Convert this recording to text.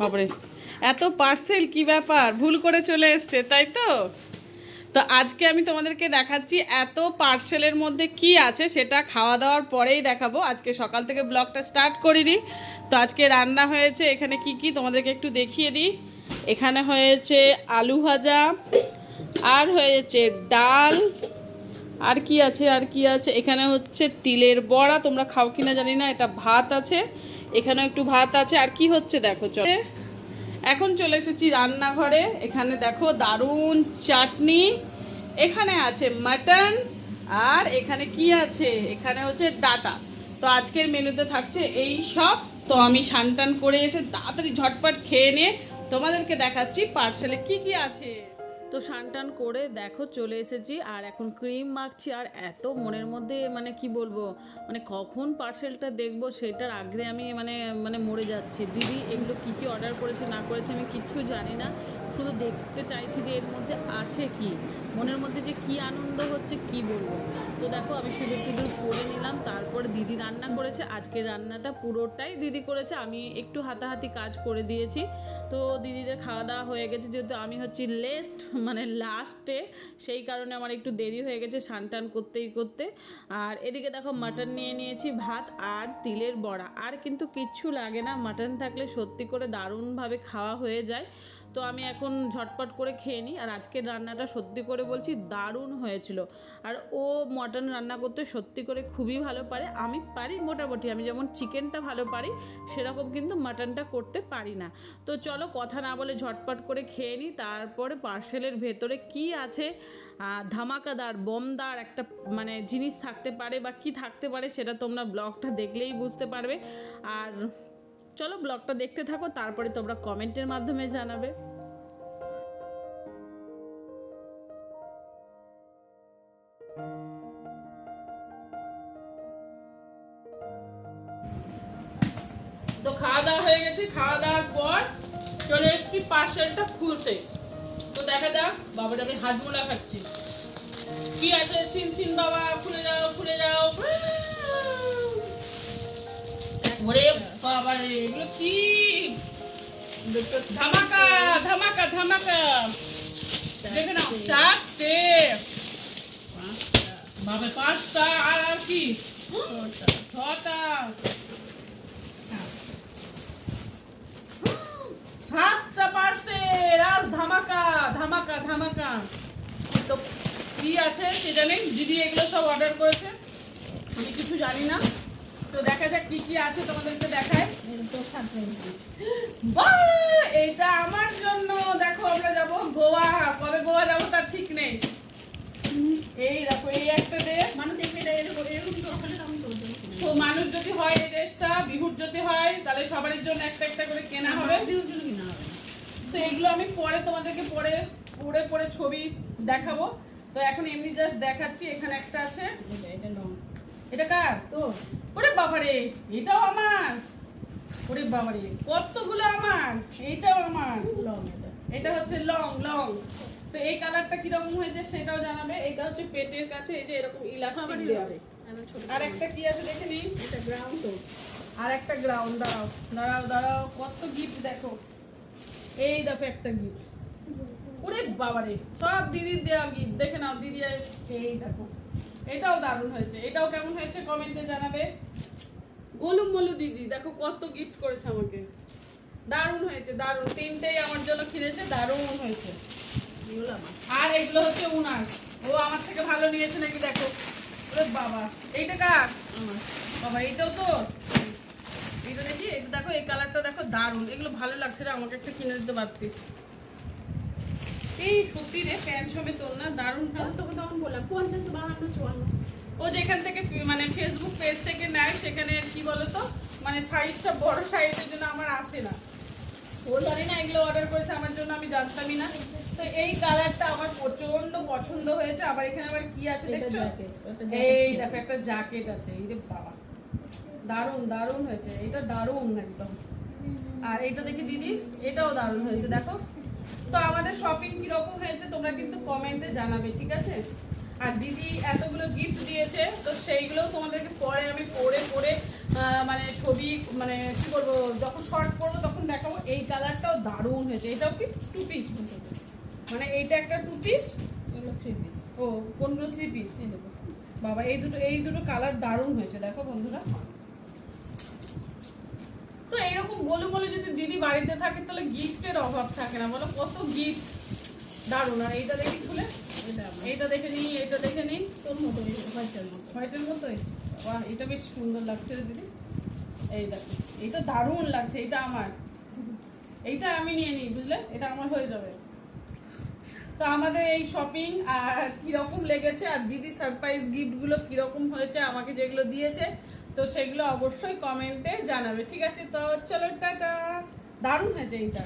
বাপরে। এত পার্সেল কি ব্যাপার? ভুল করে চলে এসছে, তাই তো? তো আজকে আমি তোমাদেরকে দেখাচ্ছি এত পার্সেলের মধ্যে কি আছে, সেটা খাওয়া দাওয়ার পরেই দেখাবো। আজকে সকাল থেকে ব্লগটা স্টার্ট করিনি। তো আজকে রান্না হয়েছে, এখানে কি কি তোমাদেরকে একটু দেখিয়ে দিই। এখানে হয়েছে আলু ভাজা, আর হয়েছে ডাল, আর কি আছে, আর কি আছে? এখানে হচ্ছে তিলের বড়া, তোমরা খাও কিনা জানি না, এটা ভাত আছে। এখানে একটু ভাত আছে। আর কি হচ্ছে দেখো, চলে। এখন চলে এসেছি রান্নাঘরে। এখানে দেখো দারুণ চাটনি। এখানে আছে মাটন। আর এখানে কি আছে? এখানে হচ্ছে ডাটা। তো আজকের মেনুতে থাকছে এই সব। তো আমি সানটান করে এসে তাড়াতাড়ি ঝটপট খেয়ে নিয়ে তোমাদেরকে দেখাচ্ছি পার্সেলে কি কি আছে। তো সানটান করে দেখো চলে এসেছি, আর এখন ক্রিম মাখছি, আর এত মনের মধ্যে মানে কি বলব মানে কখন পার্সেলটা দেখব সেটার আগ্রে আমি মানে মানে মরে যাচ্ছি। দিদি এগুলো কি কি অর্ডার করেছে না করেছে আমি কিচ্ছু জানি না। শুধু দেখতে চাইছি যে এর মধ্যে আছে কি, মনের মধ্যে যে কি আনন্দ হচ্ছে কি বলব। তো দেখো, আমি সিঁদুর টিঁদুর করে নিলাম, তারপরে দিদি রান্না করেছে আজকে রান্নাটা পুরোটাই দিদি করেছে, আমি একটু হাতাহাতি কাজ করে দিয়েছি। তো দিদিদের খাওয়া দাওয়া হয়ে গেছে, যেহেতু আমি হচ্ছি লেস্ট মানে লাস্টে সেই কারণে আমার একটু দেরি হয়ে গেছে টান করতেই করতে। আর এদিকে দেখো মাটন নিয়ে নিয়েছি ভাত আর তিলের বড়া। আর কিন্তু কিচ্ছু লাগে না মাটন থাকলে সত্যি করে দারুণভাবে খাওয়া হয়ে যায়। তো আমি এখন ঝটপট করে খেয়ে নিই। আর আজকের রান্নাটা সত্যি করে বলছি দারুণ হয়েছিল। আর ও মটন রান্না করতে সত্যি করে খুবই ভালো পারে। আমি পারি মোটামুটি। আমি যেমন চিকেনটা ভালো পারি, সেরকম কিন্তু মাটনটা করতে পারি না। তো চলো কথা না বলে ঝটপট করে খেয়ে নিই। তারপরে পার্সেলের ভেতরে কি আছে? ধামাকাদার, বমদার একটা মানে জিনিস থাকতে পারে বা কি থাকতে পারে সেটা তোমরা ব্লগটা দেখলেই বুঝতে পারবে। আর চলো ব্লগটা দেখতে থাকো, তারপরে তোমরা কমেন্টের মাধ্যমে জানাবে। তো খাওয়া দাওয়া হয়ে গেছে, খাওয়া দাওয়ার পর চলে এসছি পার্সেলটা খুলতে। তো দেখা যাক বাবার আমি হাজমোলা খাচ্ছি। কি আছে? সিন সিন বাবা, খুলে যাও খুলে যাও। ওরে বাবা এগুলো কি? ধামাকা ধামাকা ধামাকা। দেখে নাও, চারটে। বাবা পাঁচটা, আর আর কি? ছটা। সাতটা পার্সেল আজ ধামাকা ধামাকা ধামাকা। তো কি আছে সেটা নেই দিদি এগুলো সব অর্ডার করেছে। আমি কিছু জানি না। তো দেখা যাক কি কি আছে তোমাদেরকে দেখায়! এইটা আমার জন্য। দেখো আমরা যাব গোয়া। কবে গোয়া যাব তার ঠিক নেই। এই দেখো এই একটা ড্রেস মানুষ দেখবে এটা তো মানুষ যদি হয় এই ড্রেসটা বিহুর যদি হয় তাহলে সবার জন্য একটা একটা করে কেনা হবে। বিহুর জন্য কিনা হবে। তো এইগুলো আমি পরে তোমাদেরকে পরে পরে পরে ছবি দেখাবো। তো এখন এমনি জাস্ট দেখাচ্ছি এখানে একটা আছে। এটা এটা লং। এটা কার? তো ওরে বাবারে এটাও আমার। ওরে বাবারে কতগুলো আমার? এইটাও আমার। এটা হচ্ছে লং লং। তো এই কালারটা কীরকম হয়েছে সেটাও জানাবে। এটা হচ্ছে পেটের কাছে এই যে এরকম ইলাস্টিক দেওয়া। আর একটা কি আছে দেখে নিই এটা গ্রাউন্ড তো। আর একটা গ্রাউন্ড দাঁড়াও দাঁড়াও দাঁড়াও কত গিফট দেখো। এই দেখো একটা গিফট ওরে বাবারে সব দিদির দেওয়া গিফট দেখে নাও দিদি এই দেখো। এটাও দারুণ হয়েছে। এটাও কেমন হয়েছে? কমেন্টে জানাবে। গোলুম মলু দিদি, দেখো কত গিফট করেছে আমাকে। দারুণ হয়েছে, দারুণ। তিনটেই আমার জন্য কিনেছে, দারুণ হয়েছে। আর এগুলো হচ্ছে উনার। ও আমার থেকে ভালো নিয়েছে নাকি দেখো। বাবা, এইটা কার? বাবা, এইটাও তোর? এইটা দেখি এটা দেখো, এই কালারটা দেখো, দারুণ। এগুলো ভালো লাগছে রে আমাকে একটা কিনে দিতে পারতিস। এই সত্যি রে, প্যান্ট সমেত তোর না, দারুণ। তখন তখন তখন বললাম, পঞ্চাশ বাহান্ন, চুয়ান্ন। ও যেখান থেকে মানে ফেসবুক পেজ থেকে নেয় সেখানে কি বলতো? মানে সাইজটা বড় সাইজের জন্য আমার আসে না। ও জানি না এগুলো অর্ডার করেছে আমার জন্য আমি জানতামই না। তো এই কালারটা আমার প্রচণ্ড পছন্দ হয়েছে। আবার এখানে আবার কি আছে দেখছ? এই দেখো একটা জ্যাকেট আছে। এই রে বাবা দারুণ দারুণ হয়েছে। এটা দারুণ একদম। আর এটা দেখি দিদি এটাও দারুণ হয়েছে দেখো। তো আমাদের শপিং কীরকম হয়েছে তোমরা কিন্তু কমেন্টে জানাবে ঠিক আছে? আর দিদি এতগুলো গিফট দিয়েছে তো সেইগুলো তোমাদেরকে পরে আমি পরে পরে মানে ছবি মানে কি বলব যখন শর্ট করব তখন দেখাবো। এই কালারটাও দারুণ হয়েছে। এটাও কি টু পিস মানে এইটা একটা টু পিস এগুলো থ্রি পিস ও কোনগুলো থ্রি পিস বাবা এই দুটো এই দুটো কালার দারুণ হয়েছে। দেখো বন্ধুরা। তো এইরকম গোলে গোলে যদি দিদি বাড়িতে থাকে তাহলে গিফটের অভাব থাকে না। বলো কত গিফট দারুণ। আর এইটা দেখি খুলে। এইটা দেখে এইটা দেখে তোর হোয়াইটের মতো। হোয়াইটের মতোই? এটা বেশ সুন্দর লাগছে দিদি। এই দারুণ লাগছে আমার। এইটা আমি নিয়ে নিই, বুঝলে? এটা আমার হয়ে যাবে। তো আমাদের এই শপিং আর কীরকম লেগেছে, আর সারপ্রাইজ গিফটগুলো কীরকম হয়েছে, আমাকে যেগুলো দিয়েছে, তো সেগুলো অবশ্যই কমেন্টে জানাবে। ঠিক আছে, তো চলো, টাটা। দারুণ হয়েছে এইটা।